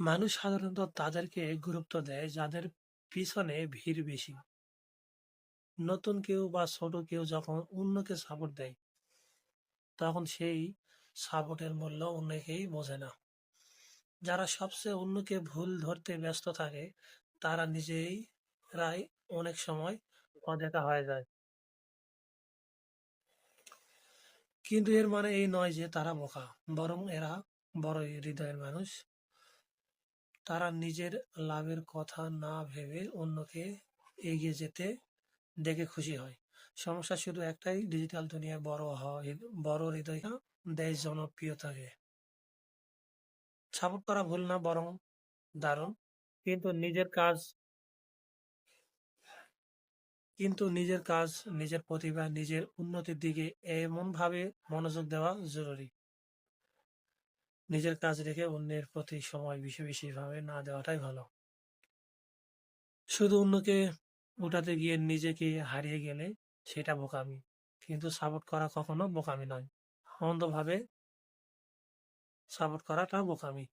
মানুষ সাধারণত তাদেরকে গুরুত্ব দেয় যাদের পিছনে ভিড় বেশি। নতুন কেউ বা ছোট কেউ যখন অন্যকে সাপোর্ট দেয়, তখন সেই সাপোর্টের মূল্য অনেকেই বোঝে না। যারা সবচেয়ে অন্যকে ভুল ধরতে ব্যস্ত থাকে, তারা নিজেরাই অনেক সময় অদেখা হয়ে যায়। কিন্তু এর মানে এই নয় যে তারা বোকা, বরং এরা বড় হৃদয়ের মানুষ। তারা নিজের লাভের কথা না ভেবে অন্যকে এগিয়ে যেতে দেখে খুশি হয়। সমস্যা শুধু একটাই, ডিজিটাল দুনিয়ায় বড় হওয়া বড় হৃদয় দেয় জনপ্রিয়তাকে। সাপোর্ট করা ভুল না, বরং দারুণ। কিন্তু নিজের কাজ কিন্তু নিজের কাজ, নিজের প্রতিভা, নিজের উন্নতির দিকে এমনভাবে মনোযোগ দেওয়া জরুরি। নিজের কাজ রেখে অন্যের প্রতি সময় বেশি বেশি ভাবে না দেওয়াটাই ভালো। শুধু অন্যকে উঠাতে গিয়ে নিজেকে হারিয়ে গেলে সেটা বোকামি। কিন্তু সাপোর্ট করা কখনো বোকামি নয়। আনন্দভাবে সাপোর্ট করাটা বোকামি।